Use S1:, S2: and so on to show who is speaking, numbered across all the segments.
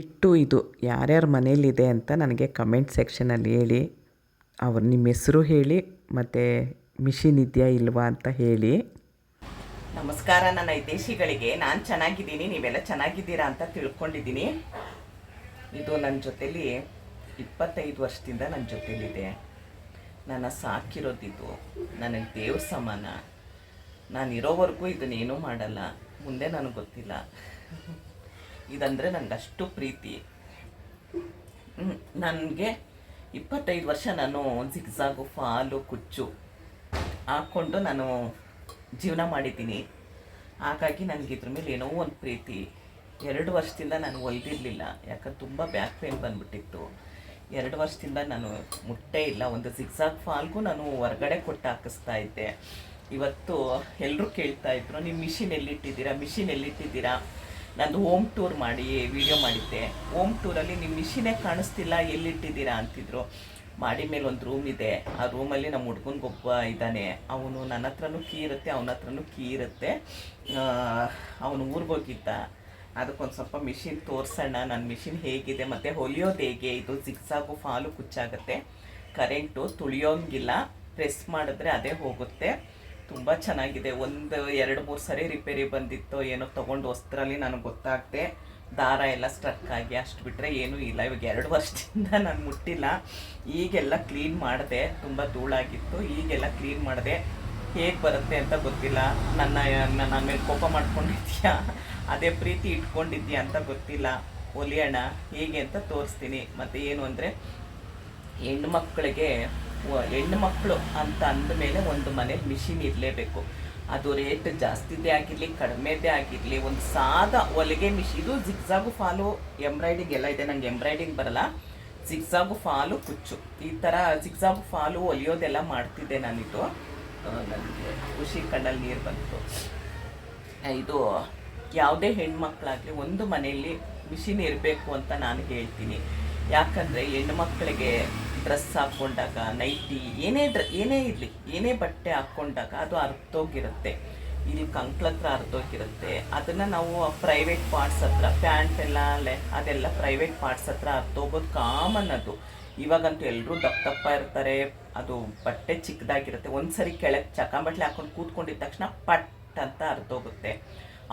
S1: ಇಟ್ಟು ಇದು ಯಾರ್ಯಾರ ಮನೇಲಿದೆ ಅಂತ ನನಗೆ ಕಮೆಂಟ್ ಸೆಕ್ಷನಲ್ಲಿ ಹೇಳಿ. ಅವ್ರು ನಿಮ್ಮ ಹೆಸರು ಹೇಳಿ, ಮತ್ತು ಮಿಷಿನ್ ಇದೆಯಾ ಇಲ್ವಾ ಅಂತ ಹೇಳಿ.
S2: ನಮಸ್ಕಾರ, ನನ್ನ ಹಿತೇಶಿಗಳಿಗೆ ನಾನು ಚೆನ್ನಾಗಿದ್ದೀನಿ, ನೀವೆಲ್ಲ ಚೆನ್ನಾಗಿದ್ದೀರಾ ಅಂತ ತಿಳ್ಕೊಂಡಿದ್ದೀನಿ. ಇದು ನನ್ನ ಜೊತೇಲಿ ಇಪ್ಪತ್ತೈದು ವರ್ಷದಿಂದ ನನ್ನ ಜೊತೇಲಿದೆ. ನನ್ನ ಸಾಕಿರೋದಿದು ನನಗೆ ದೇವ್ರ ಸಮಾನ. ನಾನು ಇರೋವರೆಗೂ ಇದನ್ನೇನೂ ಮಾಡಲ್ಲ. ಮುಂದೆ ನನಗೆ ಗೊತ್ತಿಲ್ಲ. ಇದಂದರೆ ನನಗೆ ಅಷ್ಟು ಪ್ರೀತಿ ನನಗೆ ಇಪ್ಪತ್ತೈದು ವರ್ಷ ನಾನು ಜಿಗ್ಸಾಗು ಫಾಲು, ಕುಚ್ಚು ಹಾಕ್ಕೊಂಡು ನಾನು ಜೀವನ ಮಾಡಿದ್ದೀನಿ. ಹಾಗಾಗಿ ನನಗೆ ಇದ್ರ ಮೇಲೆ ಏನೋ ಒಂದು ಪ್ರೀತಿ. ಎರಡು ವರ್ಷದಿಂದ ನಾನು ಹೊಲ್ದಿರಲಿಲ್ಲ ಯಾಕಂದ್ರೆ ತುಂಬ ಬ್ಯಾಕ್ ಪೇನ್ ಬಂದ್ಬಿಟ್ಟಿತ್ತು. ಎರಡು ವರ್ಷದಿಂದ ನಾನು ಮುಟ್ಟೇ ಇಲ್ಲ, ಒಂದು ಜಿಗ್ಸಾಗ್ ಫಾಲ್ಗೂ ನಾನು ಹೊರಗಡೆ ಕೊಟ್ಟು ಹಾಕಿಸ್ತಾ ಇದ್ದೆ. ಇವತ್ತು ಎಲ್ಲರೂ ಕೇಳ್ತಾ ಇದ್ರು, ನೀವು ಮಿಷಿನ್ ಎಲ್ಲಿಟ್ಟಿದ್ದೀರಾ? ಮಿಷಿನ್ ಎಲ್ಲಿಟ್ಟಿದ್ದೀರಾ? ನಂದು ಹೋಮ್ ಟೂರ್ ಮಾಡಿ ವಿಡಿಯೋ ಮಾಡಿದ್ದೆ. ಹೋಮ್ ಟೂರಲ್ಲಿ ನಿಮ್ಮ ಮಿಷಿನೇ ಕಾಣಿಸ್ತಿಲ್ಲ, ಎಲ್ಲಿಟ್ಟಿದ್ದೀರಾ ಅಂತಿದ್ರು. ಮಾಡಿ ಮೇಲೆ ಒಂದು ರೂಮ್ ಇದೆ. ಆ ರೂಮಲ್ಲಿ ನಮ್ಮ ಹುಡ್ಗನ್ಗೊಬ್ಬ ಇದ್ದಾನೆ. ಅವನು ನನ್ನ ಹತ್ರನೂ ಕೀ ಇರುತ್ತೆ, ಅವನ ಹತ್ರನೂ ಕೀ ಇರುತ್ತೆ. ಅವನು ಊರಿಗೆ ಹೋಗಿದ್ದ. ಅದಕ್ಕೊಂದು ಸ್ವಲ್ಪ ಮಿಷಿನ್ ತೋರಿಸೋಣ. ನನ್ನ ಮಿಷಿನ್ ಹೇಗಿದೆ, ಮತ್ತು ಹೊಲಿಯೋದು ಹೇಗೆ? ಇದು ಜಿಗ್ಸಾಗು ಫಾಲು ಕುಚ್ಚಾಗುತ್ತೆ. ಕರೆಂಟು ತುಳಿಯೋಂಗಿಲ್ಲ. ಪ್ರೆಸ್ ಮಾಡಿದ್ರೆ ಅದೇ ಹೋಗುತ್ತೆ. ತುಂಬ ಚೆನ್ನಾಗಿದೆ. ಒಂದು, ಎರಡು, ಮೂರು ಸರಿ ರಿಪೇರಿ ಬಂದಿತ್ತು ಏನೋ ತೊಗೊಂಡು ವಸ್ತ್ರಲ್ಲಿ ನನಗೆ ಗೊತ್ತಾಗ್ತೆ ದಾರ ಎಲ್ಲ ಸ್ಟ್ರಕ್ ಆಗಿ ಅಷ್ಟು ಬಿಟ್ಟರೆ ಏನೂ ಇಲ್ಲ. ಇವಾಗ ಎರಡು ವರ್ಷದಿಂದ ನಾನು ಮುಟ್ಟಿಲ್ಲ. ಈಗೆಲ್ಲ ಕ್ಲೀನ್ ಮಾಡಿದೆ. ತುಂಬ ಧೂಳಾಗಿತ್ತು. ಈಗೆಲ್ಲ ಕ್ಲೀನ್ ಮಾಡಿದೆ. ಹೇಗೆ ಬರುತ್ತೆ ಅಂತ ಗೊತ್ತಿಲ್ಲ. ನನ್ನ ನನ್ನ ಮೇಲೆ ಕೋಪ ಮಾಡ್ಕೊಂಡಿದ್ಯಾ? ಅದೇ ಪ್ರೀತಿ ಇಟ್ಕೊಂಡಿದ್ಯಾ ಅಂತ ಗೊತ್ತಿಲ್ಲ. ಒಲಿಯೋಣ. ಹೇಗೆ ಅಂತ ತೋರಿಸ್ತೀನಿ. ಮತ್ತು ಏನು ಅಂದರೆ ಹೆಣ್ಣು ಮಕ್ಕಳಿಗೆ ಹೆಣ್ಣು ಮಕ್ಕಳು ಅಂತ ಅಂದಮೇಲೆ ಒಂದು ಮನೇಲಿ ಮಿಷಿನ್ ಇರಲೇಬೇಕು. ಅದು ರೇಟ್ ಜಾಸ್ತಿದೇ ಆಗಿರಲಿ, ಕಡಿಮೆದೇ ಆಗಿರಲಿ, ಒಂದು ಸಾದ ಹೊಲಿಗೆ ಮಿಷಿ ಇದು ಜಿಗ್ಜಾಗು ಫಾಲು ಎಂಬ್ರಾಯ್ಡಿಂಗ್ ಎಲ್ಲ ಇದೆ, ನಂಗೆ ಎಂಬ್ರಾಯ್ಡಿಂಗ್ ಬರಲ್ಲ. ಜಿಗ್ಜಾಗು ಫಾಲು ಕುಚ್ಚು. ಈ ಥರ ಜಿಗ್ಜಾಗು ಫಾಲು ಹೊಲಿಯೋದೆಲ್ಲ ಮಾಡ್ತಿದ್ದೆ ನಾನಿದು. ನನಗೆ ಖುಷಿ ಕಣ್ಣಲ್ಲಿ ನೀರು ಬಂತು. ಇದು ಯಾವುದೇ ಹೆಣ್ಮಕ್ಳಾಗಲಿ ಒಂದು ಮನೆಯಲ್ಲಿ ಮಿಷಿನ್ ಇರಬೇಕು ಅಂತ ನಾನು ಹೇಳ್ತೀನಿ. ಯಾಕಂದರೆ ಮಕ್ಕಳಿಗೆ ಡ್ರೆಸ್ ಹಾಕ್ಕೊಂಡಾಗ ನೈಟಿ ಏನೇ ಡ್ರ ಏನೇ ಇರಲಿ, ಏನೇ ಬಟ್ಟೆ ಹಾಕ್ಕೊಂಡಾಗ ಅದು ಅರ್ಥೋಗಿರುತ್ತೆ ಇಲ್ಲಿ ಕಂಕ್ಳ ಹತ್ರ ಅರ್ಧೋಗಿರುತ್ತೆ ಅದನ್ನು ನಾವು ಪ್ರೈವೇಟ್ ಪಾರ್ಟ್ಸ್ ಹತ್ರ ಪ್ಯಾಂಟ್ ಎಲ್ಲ ಅದೆಲ್ಲ ಪ್ರೈವೇಟ್ ಪಾರ್ಟ್ಸ್ ಹತ್ರ ಅರ್ಥೋಗೋದು ಕಾಮನ್ ಅದು. ಇವಾಗಂತೂ ಎಲ್ಲರೂ ದಪ್ಪ ದಪ್ಪ ಇರ್ತಾರೆ. ಅದು ಬಟ್ಟೆ ಚಿಕ್ಕದಾಗಿರುತ್ತೆ ಒಂದ್ಸರಿ ಕೆಳಗೆ ಚಕಾಂಬಟ್ಲೆ ಹಾಕೊಂಡು ಕೂತ್ಕೊಂಡಿದ್ದ ತಕ್ಷಣ ಪಟ್ ಅಂತ ಅರ್ಧೋಗುತ್ತೆ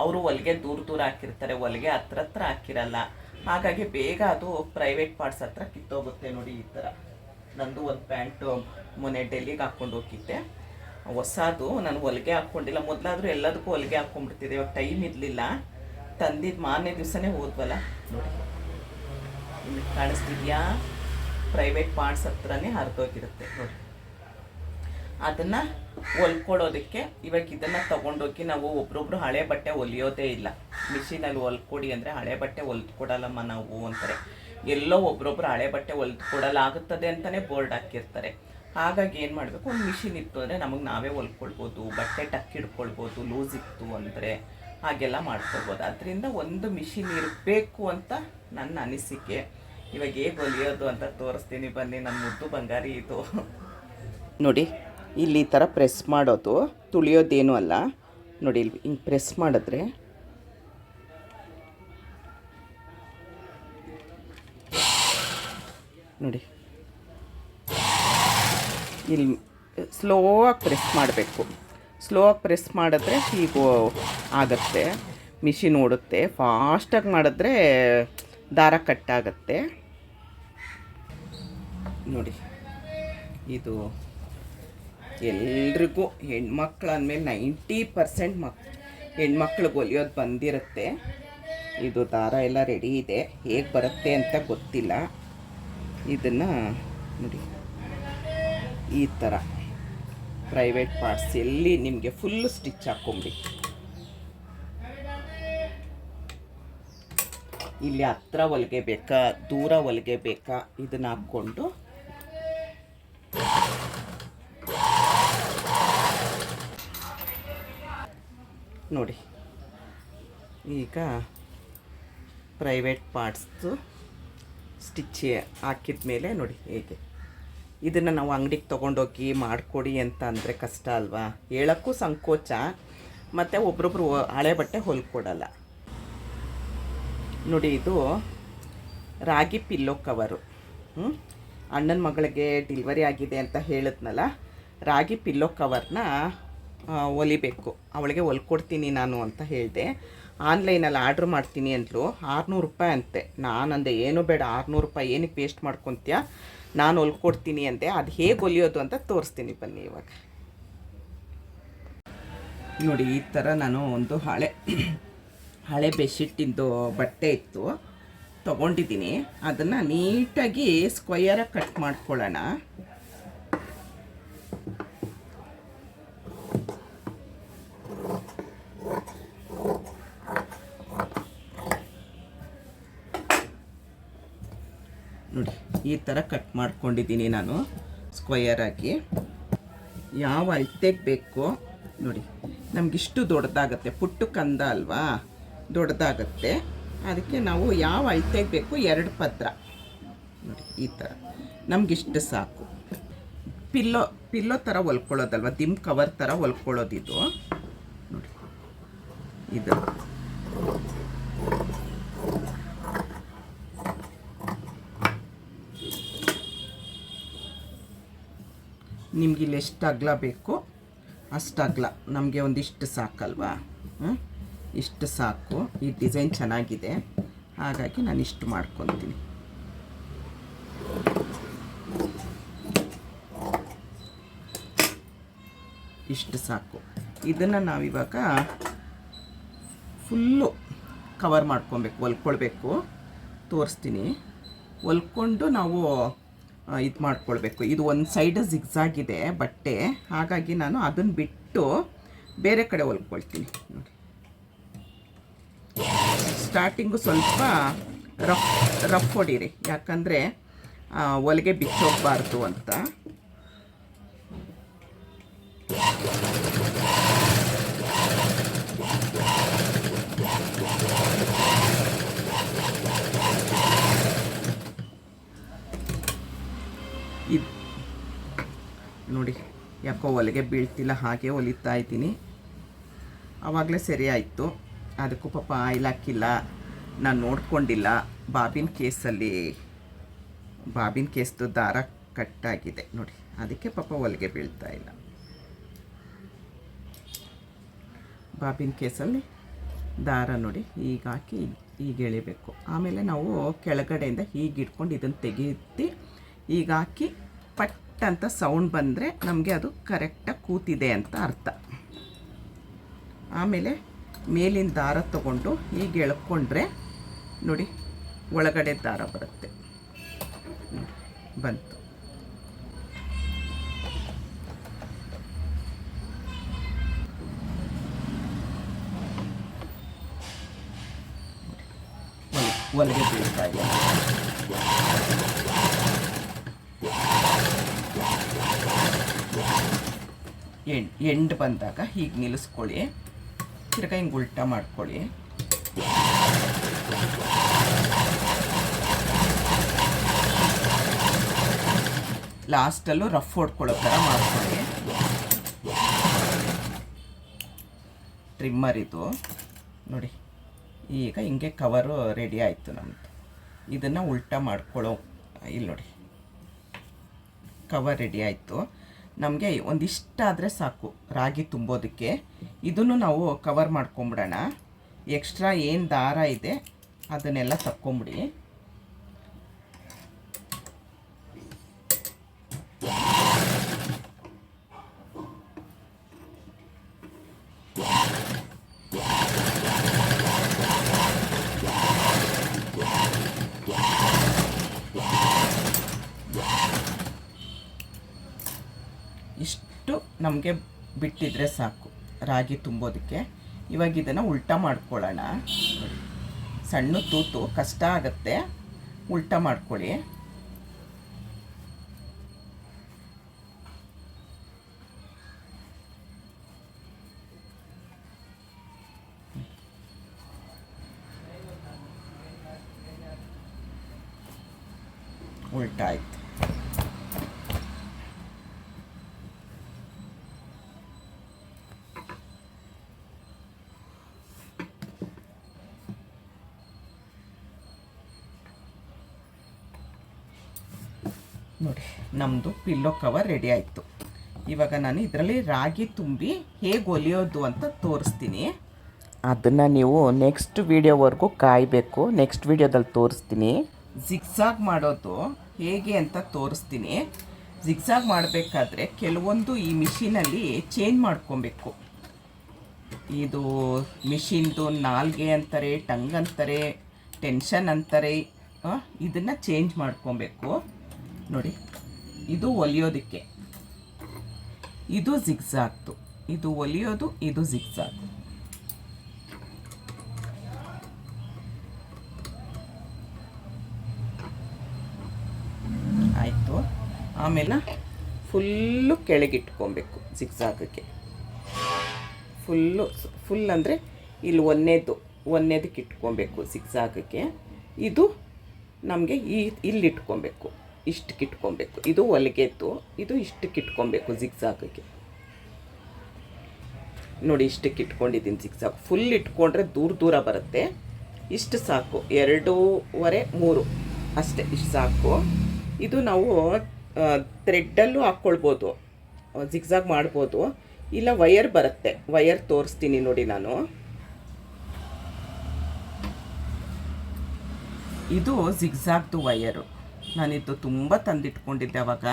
S2: ಅವರು ಹೊಲಿಗೆ ದೂರ ದೂರ ಹಾಕಿರ್ತಾರೆ. ಹೊಲಿಗೆ ಹತ್ರ ಹತ್ರ ಹಾಕಿರಲ್ಲ. ಹಾಗಾಗಿ ಬೇಗ ಅದು ಪ್ರೈವೇಟ್ ಪಾರ್ಟ್ಸ್ ಹತ್ರ ಕಿತ್ತೋಗುತ್ತೆ ನೋಡಿ ಈ ಥರ. ನಂದು ಒಂದು ಪ್ಯಾಂಟು ಮೊನ್ನೆ ಡೆಲ್ಲಿಗೆ ಹಾಕ್ಕೊಂಡು ಹೋಗಿದ್ದೆ. ಹೊಸದು ನಾನು ಹೊಲಿಗೆ ಹಾಕ್ಕೊಂಡಿಲ್ಲ. ಮೊದಲಾದರೂ ಎಲ್ಲದಕ್ಕೂ ಹೊಲಿಗೆ ಹಾಕ್ಕೊಂಡ್ಬಿಡ್ತಿದ್ದೆ. ಇವಾಗ ಟೈಮ್ ಇರಲಿಲ್ಲ. ತಂದಿದ್ದು ಮಾರನೇ ದಿವಸನೇ ಹೋದ್ವಲ್ಲ, ನೋಡಿ. ಇಲ್ಲಿ ಕಾಣಿಸ್ತಿದ್ಯಾ? ಪ್ರೈವೇಟ್ ಪಾರ್ಟ್ಸ್ ಹತ್ರನೇ ಹರಿದೋಗಿರುತ್ತೆ, ನೋಡಿ. ಅದನ್ನು ಹೊಲ್ಕೊಡೋದಕ್ಕೆ ಇವಾಗ ಇದನ್ನು ತೊಗೊಂಡೋಗಿ ನಾವು ಒಬ್ರೊಬ್ರು ಹಳೆ ಬಟ್ಟೆ ಹೊಲಿಯೋದೇ ಇಲ್ಲ. ಮಿಷಿನಲ್ಲಿ ಹೊಲ್ಕೊಡಿ ಅಂದರೆ ಹಳೆ ಬಟ್ಟೆ ಹೊಲ್ಕೊಡಲ್ಲಮ್ಮ ನಾವು ಅಂತಾರೆ. ಎಲ್ಲೋ ಒಬ್ರೊಬ್ರು ಹಳೆ ಬಟ್ಟೆ ಹೊಲ್ದು ಕೊಡಲಾಗುತ್ತದೆ ಅಂತಲೇ ಬೋರ್ಡ್ ಹಾಕಿರ್ತಾರೆ. ಹಾಗಾಗಿ ಏನು ಮಾಡಬೇಕು? ಒಂದು ಮಿಷಿನ್ ಇತ್ತು ಅಂದರೆ ನಮಗೆ ನಾವೇ ಹೊಲ್ಕೊಳ್ಬೋದು, ಬಟ್ಟೆ ಟಕ್ ಹಿಡ್ಕೊಳ್ಬೋದು, ಲೂಸ್ ಇತ್ತು ಅಂದರೆ ಹಾಗೆಲ್ಲ ಮಾಡ್ಕೊಳ್ಬೋದು. ಅದರಿಂದ ಒಂದು ಮಿಷಿನ್ ಇರಬೇಕು ಅಂತ ನನ್ನ ಅನಿಸಿಕೆ. ಇವಾಗ ಹೇಗೆ ಹೊಲಿಯೋದು ಅಂತ ತೋರಿಸ್ತೀನಿ ಬನ್ನಿ ನನ್ನ ಮುದ್ದು ಬಂಗಾರಿ ಇದು. ನೋಡಿ, ಇಲ್ಲಿ ಈ ಥರ ಪ್ರೆಸ್ ಮಾಡೋದು, ತುಳಿಯೋದೇನು ಅಲ್ಲ. ನೋಡಿ, ಇಲ್ಲಿ ಹಿಂಗೆ ಪ್ರೆಸ್ ಮಾಡಿದ್ರೆ ನೋಡಿ. ಇಲ್ಲಿ ಸ್ಲೋ ಆಗಿ ಪ್ರೆಸ್ ಮಾಡಬೇಕು. ಸ್ಲೋ ಆಗಿ ಪ್ರೆಸ್ ಮಾಡಿದ್ರೆ ಹೀಗೆ ಆಗುತ್ತೆ. ಮಿಷಿನ್ ಓಡುತ್ತೆ. ಫಾಸ್ಟಾಗಿ ಮಾಡಿದ್ರೆ ದಾರ ಕಟ್ಟಾಗತ್ತೆ ನೋಡಿ. ಇದು ಎಲ್ರಿಗೂ ಹೆಣ್ಮಕ್ಳು ಅಂದಮೇಲೆ ನೈಂಟಿ ಪರ್ಸೆಂಟ್ ಮಕ್, ಹೆಣ್ಮಕ್ಳಿಗೆ ಹೊಲಿಯೋದು ಬಂದಿರುತ್ತೆ. ಇದು ದಾರ ಎಲ್ಲ ರೆಡಿ ಇದೆ. ಹೇಗೆ ಬರುತ್ತೆ ಅಂತ ಗೊತ್ತಿಲ್ಲ. ಇದನ್ನು ನೋಡಿ. ಈ ಥರ ಪ್ರೈವೇಟ್ ಪಾರ್ಟ್ಸ್ ಎಲ್ಲಿ ನಿಮಗೆ ಫುಲ್ ಸ್ಟಿಚ್ ಹಾಕೊಂಬಿಡಿ ಇಲ್ಲಿ ಹತ್ರ ಹೊಲಿಗೆ ಬೇಕಾ, ದೂರ ಹೊಲಿಗೆ ಬೇಕಾ, ಇದನ್ನ ಹಾಕ್ಕೊಂಡು. ನೋಡಿ. ಈಗ ಪ್ರೈವೇಟ್ ಪಾರ್ಟ್ಸ್ದು ಸ್ಟಿಚ್ ಹಾಕಿದ ಮೇಲೆ ನೋಡಿ ಹೇಗೆ. ಇದನ್ನು ನಾವು ಅಂಗಡಿಗೆ ತೊಗೊಂಡೋಗಿ ಮಾಡಿಕೊಡಿ ಅಂತ ಅಂದರೆ ಕಷ್ಟ ಅಲ್ವಾ? ಹೇಳೋಕ್ಕೂ ಸಂಕೋಚ, ಮತ್ತು ಒಬ್ರೊಬ್ರು ಹಳೆ ಬಟ್ಟೆ ಹೊಲ್ಕೊಡಲ್ಲ. ನೋಡಿ ಇದು ರಾಗಿ ಪಿಲ್ಲೋ ಕವರು. ಅಣ್ಣನ ಮಗಳಿಗೆ ಡಿಲ್ವರಿ ಆಗಿದೆ ಅಂತ ಹೇಳಿದ್ನಲ್ಲ, ರಾಗಿ ಪಿಲ್ಲೋ ಕವರ್ನ ಹೊಲಿಬೇಕು ಅವಳಿಗೆ ಹೊಲ್ಕೊಡ್ತೀನಿ ನಾನು ಅಂತ ಹೇಳಿದೆ. ಆನ್ಲೈನಲ್ಲಿ ಆರ್ಡ್ರ್ ಮಾಡ್ತೀನಿ ಅಂದ್ಲು. ಆರುನೂರು ರೂಪಾಯಿ ಅಂತೆ. ನಾನಂದೆ, ಏನು ಬೇಡ, ಆರುನೂರು ರೂಪಾಯಿ, ಏನಕ್ಕೆ ವೇಸ್ಟ್ ಮಾಡ್ಕೊತೀಯ? ನಾನು ಹೊಲ್ಕೊಡ್ತೀನಿ ಅಂದೆ. ಅದು ಹೇಗೆ ಹೊಲಿಯೋದು ಅಂತ ತೋರಿಸ್ತೀನಿ ಬನ್ನಿ ಇವಾಗ. ನೋಡಿ, ಈ ಥರ ನಾನು ಒಂದು ಹಳೆ ಹಳೆ ಬೆಡ್ಶೀಟಿಂದು ಬಟ್ಟೆ ಇತ್ತು. ತೊಗೊಂಡಿದ್ದೀನಿ. ಅದನ್ನು ನೀಟಾಗಿ ಸ್ಕ್ವಯರಾಗಿ ಕಟ್ ಮಾಡ್ಕೊಳ್ಳೋಣ ನೋಡಿ ಈ ಥರ ಕಟ್ ಮಾಡ್ಕೊಂಡಿದ್ದೀನಿ ನಾನು ಸ್ಕ್ವಯರಾಗಿ ಯಾವ ಅಳತೆಗೆ ಬೇಕೋ, ನೋಡಿ, ನಮಗಿಷ್ಟು ದೊಡ್ಡದಾಗತ್ತೆ. ಪುಟ್ಟು ಕಂದ ಅಲ್ವಾ? ದೊಡ್ಡದಾಗತ್ತೆ. ಅದಕ್ಕೆ ನಾವು ಯಾವ ಅಳತೆಗೆ ಬೇಕು ಎರಡು ಪತ್ರ. ನೋಡಿ, ಈ ಥರ ನಮಗಿಷ್ಟು ಸಾಕು. ಪಿಲ್ಲೋ ಪಿಲ್ಲೋ ಥರ ಹೊಲ್ಕೊಳ್ಳೋದಲ್ವ? ದಿಮ್ ಕವರ್ ಥರ ಹೊಲ್ಕೊಳ್ಳೋದಿದು. ನೋಡಿ, ಇದು. ನಿಮ್ಗೆ ಇಲ್ಲಿ ಎಷ್ಟು ಅಗಲ ಬೇಕು, ಅಷ್ಟು ಅಗಲ. ನಮಗೆ ಒಂದಿಷ್ಟು ಸಾಕಲ್ವಾ? ಇಷ್ಟು ಸಾಕು. ಈ ಡಿಸೈನ್ ಚೆನ್ನಾಗಿದೆ. ಹಾಗಾಗಿ ನಾನು ಇಷ್ಟು ಮಾಡ್ಕೊತೀನಿ. ಇಷ್ಟು ಸಾಕು. ಇದನ್ನು ನಾವಿವಾಗ ಫುಲ್ಲು ಕವರ್ ಮಾಡ್ಕೊಬೇಕು, ಹೊಲ್ಕೊಳ್ಬೇಕು. ತೋರಿಸ್ತೀನಿ. ಹೊಲ್ಕೊಂಡು ನಾವು ಇದು ಮಾಡ್ಕೊಳ್ಬೇಕು. ಇದು ಒಂದು ಸೈಡ್ ಜಿಗ್ಸಾಗಿದೆ ಬಟ್ಟೆ. ಹಾಗಾಗಿ ನಾನು ಅದನ್ನು ಬಿಟ್ಟು ಬೇರೆ ಕಡೆ ಹೊಲ್ಕೊಳ್ತೀನಿ. ನೋಡಿ. ಸ್ಟಾರ್ಟಿಂಗು ಸ್ವಲ್ಪ ರಫ್ ರಫ್ ಹೊಡೀರಿ. ಯಾಕಂದರೆ ಹೊಲಿಗೆ ಬಿಚ್ಚೋಗಬಾರ್ದು ಅಂತ ಇದು ನೋಡಿ ಯಾಕೋ ಒಲೆಗೆ ಬೀಳ್ತಿಲ್ಲ, ಹಾಗೆ ಒಲಿತಾ ಇದ್ದೀನಿ. ಆವಾಗಲೇ ಸರಿ ಆಯಿತು. ಅದಕ್ಕೂ ಪಾಪ ಆಯಿಲ್ ಹಾಕಿಲ್ಲ. ನಾನು ನೋಡ್ಕೊಂಡಿಲ್ಲ. ಬಾಬಿನ ಕೇಸಲ್ಲಿ, ಬಾಬಿನ ಕೇಸ್ದು ದಾರ ಕಟ್ಟಾಗಿದೆ. ನೋಡಿ, ಅದಕ್ಕೆ ಪಾಪ ಹೊಲಿಗೆ ಬೀಳ್ತಾ ಇಲ್ಲ. ಬಾಬಿನ ಕೇಸಲ್ಲಿ ದಾರ ನೋಡಿ, ಈಗ ಹಾಕಿ ಈಗ ಎಳಿಬೇಕು. ಆಮೇಲೆ ನಾವು ಕೆಳಗಡೆಯಿಂದ ಹೀಗೆ ಇಟ್ಕೊಂಡು ಇದನ್ನು ತೆಗೆದು, ಈಗ ಹಾಕಿ ಪಟ್ ಅಂತ ಸೌಂಡ್ ಬಂದರೆ ನಮಗೆ ಅದು ಕರೆಕ್ಟಾಗಿ ಕೂತಿದೆ ಅಂತ ಅರ್ಥ. ಆಮೇಲೆ ಮೇಲಿನ ದಾರ ತಗೊಂಡು ಹೀಗೆ ಎಳ್ಕೊಂಡ್ರೆ ನೋಡಿ ಒಳಗಡೆ ದಾರ ಬರುತ್ತೆ. ಬಂತು. ಒಳ- ಒಳಗೆ ಬೀಳ್ತಾ ಇದೆ. ಎಂಡ್ ಎಂಡ್ ಬಂದಾಗ ಹೀಗೆ ನಿಲ್ಲಿಸ್ಕೊಳ್ಳಿ ತಿರ್ಗ ಹಿಂಗೆ ಉಲ್ಟಾ ಮಾಡ್ಕೊಳ್ಳಿ. ಲಾಸ್ಟಲ್ಲೂ ರಫ್ ಹೊಡ್ಕೊಳ್ಳೋ ಥರ ಮಾಡ್ಕೊಳ್ಳಿ. ಟ್ರಿಮ್ಮರ್ ಇದು. ನೋಡಿ, ಈಗ ಹಿಂಗೆ ಕವರು ರೆಡಿ ಆಯಿತು ನಮ್ಮದು ಇದನ್ನು ಉಲ್ಟಾ ಮಾಡ್ಕೊಳ್ಳೋ, ಇಲ್ಲಿ ನೋಡಿ. ಕವರ್ ರೆಡಿ ಆಯಿತು. ನಮಗೆ ಒಂದಿಷ್ಟಾದರೆ ಸಾಕು, ರಾಗಿ ತುಂಬೋದಕ್ಕೆ. ಇದನ್ನು ನಾವು ಕವರ್ ಮಾಡ್ಕೊಂಬಿಡೋಣ. ಎಕ್ಸ್ಟ್ರಾ ಏನು ದಾರ ಇದೆ, ಅದನ್ನೆಲ್ಲ ತಕ್ಕೊಂಬಿಡಿ ಇಷ್ಟು ನಮಗೆ ಬಿಟ್ಟಿದ್ರೆ ಸಾಕು. ರಾಗಿ ತುಂಬೋದಕ್ಕೆ. ಇವಾಗ ಇದನ್ನು ಉಲ್ಟ ಮಾಡ್ಕೊಳ್ಳೋಣ. ಸಣ್ಣ ತೂತು, ಕಷ್ಟ ಆಗುತ್ತೆ. ಉಲ್ಟ ಮಾಡ್ಕೊಳ್ಳಿ ಉಲ್ಟಾ ಆಯ್ತು ನೋಡಿ ನಮ್ಮದು ಪಿಲ್ಲೋ ಕವರ್ ರೆಡಿ ಆಯಿತು. ಇವಾಗ ನಾನು ಇದರಲ್ಲಿ ರಾಗಿ ತುಂಬಿ ಹೇಗೆ ಒಲಿಯೋದು ಅಂತ ತೋರಿಸ್ತೀನಿ.
S1: ಅದನ್ನು ನೀವು ನೆಕ್ಸ್ಟ್ ವೀಡಿಯೋವರೆಗೂ ಕಾಯಬೇಕು. ನೆಕ್ಸ್ಟ್ ವೀಡಿಯೋದಲ್ಲಿ ತೋರಿಸ್ತೀನಿ.
S2: ಜಿಗ್ಸಾಗ್ ಮಾಡೋದು ಹೇಗೆ ಅಂತ ತೋರಿಸ್ತೀನಿ. ಜಿಗ್ಸಾಗ್ ಮಾಡಬೇಕಾದ್ರೆ ಕೆಲವೊಂದು ಈ ಮಿಷಿನಲ್ಲಿ ಚೇಂಜ್ ಮಾಡ್ಕೊಬೇಕು. ಇದು ಮಿಷಿನ್ದು ನಾಲ್ಗೆ ಅಂತಾರೆ ಟಂಗ್ ಅಂತಾರೆ ಟೆನ್ಷನ್ ಅಂತಾರೆ ಇದನ್ನು ಚೇಂಜ್ ಮಾಡ್ಕೊಬೇಕು. ನೋಡಿ. ಇದು ಒಲಿಯೋದಕ್ಕೆ. ಇದು ಜಿಗ್ಸಾಕ್ತು ಇದು ಒಲಿಯೋದು, ಇದು ಜಿಗ್ಸಾಕ್ ಆಯಿತು. ಆಮೇಲೆ ಫುಲ್ಲು ಕೆಳಗಿಟ್ಕೊಬೇಕು ಜಿಗ್ಸಾಗಕ್ಕೆ ಫುಲ್ಲು, ಫುಲ್ ಅಂದರೆ ಇಲ್ಲಿ ಒಂದೇದು ಒಂದೇದಕ್ಕೆ ಇಟ್ಕೊಬೇಕು ಜಿಗ್ಸಾಗಕ್ಕೆ ಇದು ನಮಗೆ ಈ ಇಲ್ಲಿ ಇಟ್ಕೊಬೇಕು ಇಷ್ಟಕ್ಕೆ ಇಟ್ಕೊಬೇಕು ಇದು ಹೊಲಿಗೆದ್ದು ಇದು ಇಷ್ಟಕ್ಕೆ ಇಟ್ಕೊಬೇಕು ಜಿಗ್ಸಾಗಕ್ಕೆ ನೋಡಿ ಇಷ್ಟಕ್ಕೆ ಇಟ್ಕೊಂಡಿದ್ದೀನಿ ಜಿಗ್ಸಾಗ್ ಫುಲ್ ಇಟ್ಕೊಂಡ್ರೆ ದೂರ ದೂರ ಬರುತ್ತೆ. ಇಷ್ಟು ಸಾಕು. ಎರಡೂವರೆ, ಮೂರು. ಅಷ್ಟೇ, ಇಷ್ಟು ಸಾಕು. ಇದು ನಾವು ಥ್ರೆಡ್ಡಲ್ಲೂ ಹಾಕ್ಕೊಳ್ಬೋದು. ಜಿಗ್ಸಾಗ್ ಮಾಡ್ಬೋದು. ಇಲ್ಲ ವಯರ್ ಬರುತ್ತೆ. ವಯರ್ ತೋರಿಸ್ತೀನಿ ನೋಡಿ ನಾನು. ಇದು ಜಿಗ್ಸಾಗ್ದು ವಯರು ನಾನಿದ್ದು ತುಂಬ ತಂದಿಟ್ಕೊಂಡಿದ್ದೆ ಅವಾಗ.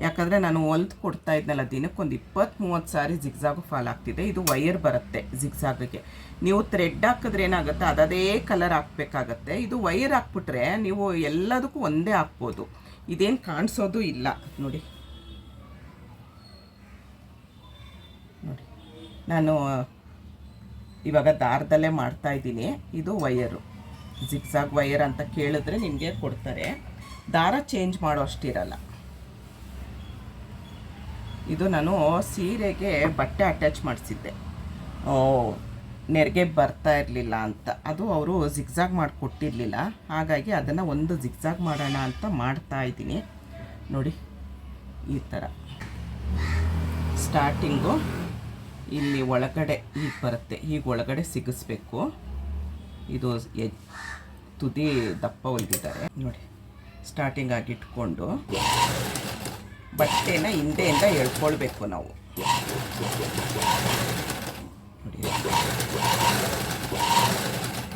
S2: ಯಾಕಂದರೆ ನಾನು ಹೊಲ್ದು ಕೊಡ್ತಾ ಇದ್ನಲ್ಲ ದಿನಕ್ಕೊಂದು ಇಪ್ಪತ್ತು ಮೂವತ್ತು ಸಾರಿ ಜಿಗ್ಸಾಗು ಫಾಲ್ ಆಗ್ತಿದೆ. ಇದು ವೈರ್ ಬರುತ್ತೆ ಜಿಗ್ಸಾಗಿಗೆ ನೀವು ಥ್ರೆಡ್ ಹಾಕಿದ್ರೆ ಏನಾಗುತ್ತೆ? ಅದೇ ಕಲರ್ ಹಾಕ್ಬೇಕಾಗತ್ತೆ. ಇದು ವೈಯರ್ ಹಾಕ್ಬಿಟ್ರೆ ನೀವು ಎಲ್ಲದಕ್ಕೂ ಒಂದೇ ಹಾಕ್ಬೋದು. ಇದೇನು ಕಾಣಿಸೋದು ಇಲ್ಲ. ನೋಡಿ. ನೋಡಿ. ನಾನು ಇವಾಗ ದಾರದಲ್ಲೇ ಮಾಡ್ತಾ ಇದ್ದೀನಿ. ಇದು ವೈಯರು ಜಿಗ್ಸಾಗ್ ವೈಯರ್ ಅಂತ ಕೇಳಿದ್ರೆ ನಿಮಗೆ ಕೊಡ್ತಾರೆ. ದಾರ ಚೇಂಜ್ ಮಾಡೋ ಅಷ್ಟಿರಲ್ಲ. ಇದು ನಾನು ಸೀರೆಗೆ ಬಟ್ಟೆ ಅಟ್ಯಾಚ್ ಮಾಡಿಸಿದ್ದೆ. ನೆರಿಗೆ ಬರ್ತಾ ಇರಲಿಲ್ಲ ಅಂತ. ಅದು ಅವರು ಜಿಗ್ಜಾಗ್ ಮಾಡಿಕೊಟ್ಟಿರಲಿಲ್ಲ. ಹಾಗಾಗಿ ಅದನ್ನು ಒಂದು ಜಿಗ್ಜಾಗ್ ಮಾಡೋಣ ಅಂತ ಮಾಡ್ತಾ ಇದ್ದೀನಿ. ನೋಡಿ, ಈ ಥರ ಸ್ಟಾರ್ಟಿಂಗು ಇಲ್ಲಿ ಒಳಗಡೆ ಈಗ ಬರುತ್ತೆ. ಈಗ ಒಳಗಡೆ ಸಿಗಿಸ್ಬೇಕು. ಇದು ತುದಿ ದಪ್ಪ ಹೊಲಿದಿದ್ದಾರೆ ನೋಡಿ. ಸ್ಟಾರ್ಟಿಂಗ್ ಆಗಿಟ್ಕೊಂಡು ಬಟ್ಟೆನ ಹಿಂದೆಯಿಂದ ಎಳ್ಕೊಳ್ಬೇಕು ನಾವು. ನೋಡಿ.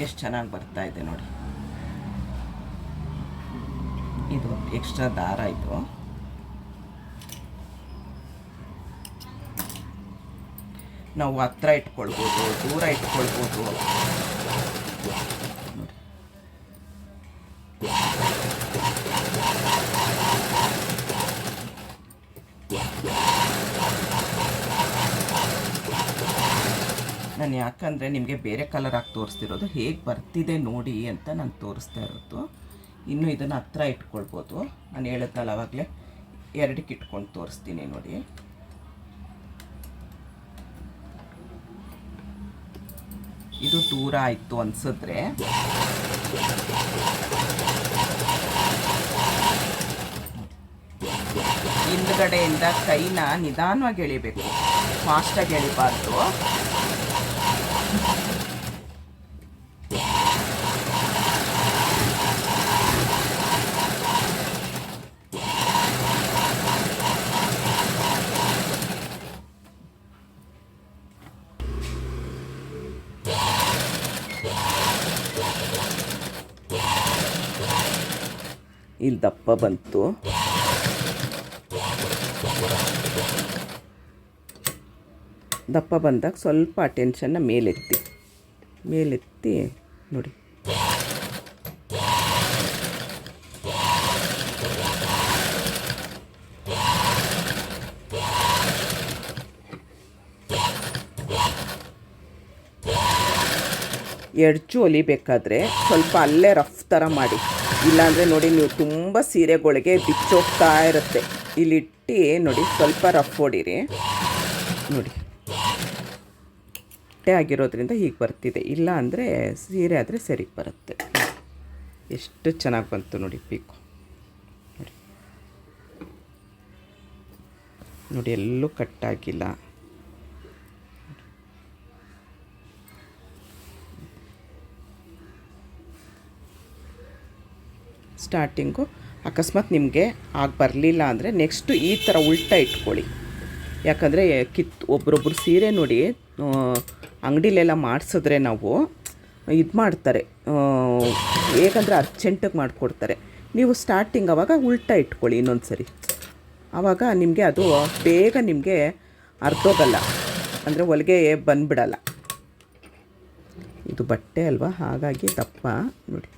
S2: ಎಷ್ಟು ಚೆನ್ನಾಗಿ ಬರ್ತಾ ಇದೆ ನೋಡಿ. ಇದು ಎಕ್ಸ್ಟ್ರಾ ದಾರ ಇದು. ನಾವು ಹತ್ರ ಇಟ್ಕೊಳ್ಬೋದು, ದೂರ ಇಟ್ಕೊಳ್ಬೋದು. ಯಾಕಂದರೆ ನಿಮಗೆ ಬೇರೆ ಕಲರ್ ಹಾಕಿ ತೋರಿಸ್ತಿರೋದು ಹೇಗೆ ಬರ್ತಿದೆ ನೋಡಿ ಅಂತ ನಾನು ತೋರಿಸ್ತಾ ಇರೋದು. ಇನ್ನು ಇದನ್ನು ಹತ್ರ ಇಟ್ಕೊಳ್ಬೋದು. ನಾನು ಹೇಳಿದ್ನಲ್ಲ ಆವಾಗಲೇ ಎರಡಕ್ಕೆ ಇಟ್ಕೊಂಡು ತೋರಿಸ್ತೀನಿ ನೋಡಿ. ಇದು ದೂರ ಆಯಿತು ಅನ್ಸಿದ್ರೆ. ಹಿಂದ್ಗಡೆಯಿಂದ ಕೈನ ನಿಧಾನವಾಗಿ ಎಳಿಬೇಕು. ಫಾಸ್ಟಾಗಿ ಎಳಿಬಾರ್ದು. ಇಲ್ಲಿ ದಪ್ಪ ಬಂತು. ದಪ್ಪ ಬಂದಾಗ ಸ್ವಲ್ಪ ಅಟೆನ್ಷನ್ನ ಮೇಲೆತ್ತಿ. ಮೇಲೆತ್ತಿ ನೋಡಿ. ಎಡ್ಚು ಹೊಲಿಬೇಕಾದ್ರೆ ಸ್ವಲ್ಪ ಅಲ್ಲೇ ರಫ್ ಥರ ಮಾಡಿ. ಇಲ್ಲಾಂದರೆ ನೋಡಿ ನೀವು ತುಂಬ ಸೀರೆಗಳಿಗೆ ಬಿಚ್ಚೋಗ್ತಾ ಇರುತ್ತೆ. ಇಲ್ಲಿಟ್ಟು ನೋಡಿ ಸ್ವಲ್ಪ ರಫ್ ಹೊಡಿರಿ. ನೋಡಿ. ಬಟ್ಟೆ ಆಗಿರೋದ್ರಿಂದ ಹೀಗೆ ಬರ್ತಿದೆ. ಇಲ್ಲ ಅಂದರೆ ಸೀರೆ ಆದರೆ ಸರಿ ಬರುತ್ತೆ. ಎಷ್ಟು ಚೆನ್ನಾಗಿ ಬಂತು ನೋಡಿ ಪೀಕು. ನೋಡಿ. ಎಲ್ಲೂ ಕಟ್ಟಾಗಿಲ್ಲ ಸ್ಟಾರ್ಟಿಂಗು
S1: ಅಕಸ್ಮಾತ್ ನಿಮಗೆ ಆಗ ಬರಲಿಲ್ಲ ಅಂದರೆ ನೆಕ್ಸ್ಟು ಈ ಥರ ಉಲ್ಟಾ ಇಟ್ಕೊಳ್ಳಿ. ಯಾಕಂದರೆ ಕಿತ್ತು ಒಬ್ರೊಬ್ರು ಸೀರೆ ನೋಡಿ ಅಂಗಡಿಲೆಲ್ಲ ಮಾಡಿಸಿದ್ರೆ ನಾವು ಇದು ಮಾಡ್ತಾರೆ ಹೇಗಂದರೆ ಅರ್ಜೆಂಟಾಗಿ ಮಾಡಿಕೊಡ್ತಾರೆ. ನೀವು ಸ್ಟಾರ್ಟಿಂಗ್ ಆವಾಗ ಉಲ್ಟಾ ಇಟ್ಕೊಳ್ಳಿ ಇನ್ನೊಂದು ಸರಿ ಆವಾಗ ನಿಮಗೆ ಅದು ಬೇಗ ನಿಮಗೆ ಅರ್ಧೋಗಲ್ಲ ಅಂದರೆ ಹೊಲಿಗೆ ಬಂದುಬಿಡಲ್ಲ. ಇದು ಬಟ್ಟೆ ಅಲ್ವಾ? ಹಾಗಾಗಿ ದಪ್ಪ, ನೋಡಿ.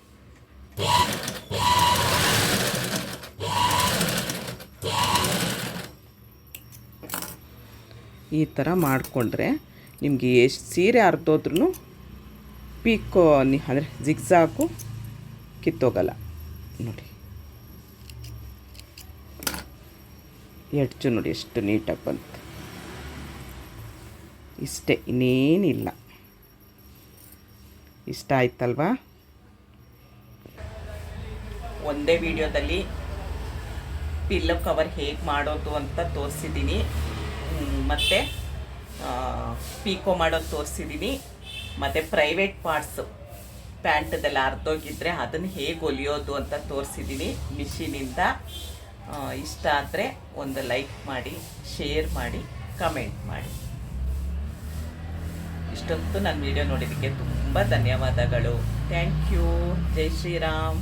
S1: ಈ ಥರ ಮಾಡಿಕೊಂಡ್ರೆ ನಿಮಗೆ ಎಷ್ಟು ಸೀರೆ ಅರ್ಧೋದ್ರೂ ಪೀಕೋ ಅಂದರೆ ಜಿಗ್ಸಾಕು ಕಿತ್ತೋಗಲ್ಲ. ನೋಡಿ. ಎಡ್ಜು ನೋಡಿ ಎಷ್ಟು ನೀಟಾಗಿ ಬಂತು. ಇಷ್ಟೇ, ಇನ್ನೇನಿಲ್ಲ. ಇಷ್ಟ ಆಯ್ತಲ್ವಾ?
S2: ಒಂದೇ ವಿಡಿಯೋದಲ್ಲಿ ಪಿಲ್ಲೋ ಕವರ್ ಹೇಗೆ ಮಾಡೋದು ಅಂತ ತೋರಿಸಿದ್ದೀನಿ. ಮತ್ತು ಪೀಕೋ ಮಾಡೋದು ತೋರಿಸಿದ್ದೀನಿ ಮತ್ತು ಪ್ರೈವೇಟ್ ಪಾರ್ಟ್ಸು ಪ್ಯಾಂಟದೆಲ್ಲ ಅರ್ಧೋಗಿದ್ರೆ ಅದನ್ನು ಹೇಗೆ ಹೊಲಿಯೋದು ಅಂತ ತೋರಿಸಿದ್ದೀನಿ ಮಿಷಿನಿಂದ. ಇಷ್ಟ ಆದರೆ ಒಂದು ಲೈಕ್ ಮಾಡಿ ಶೇರ್ ಮಾಡಿ ಕಮೆಂಟ್ ಮಾಡಿ. ಇಷ್ಟೊತ್ತು ನನ್ನ ವಿಡಿಯೋ ನೋಡಿದ್ದಕ್ಕೆ ತುಂಬ ಧನ್ಯವಾದಗಳು. Thank you Jai Shriram.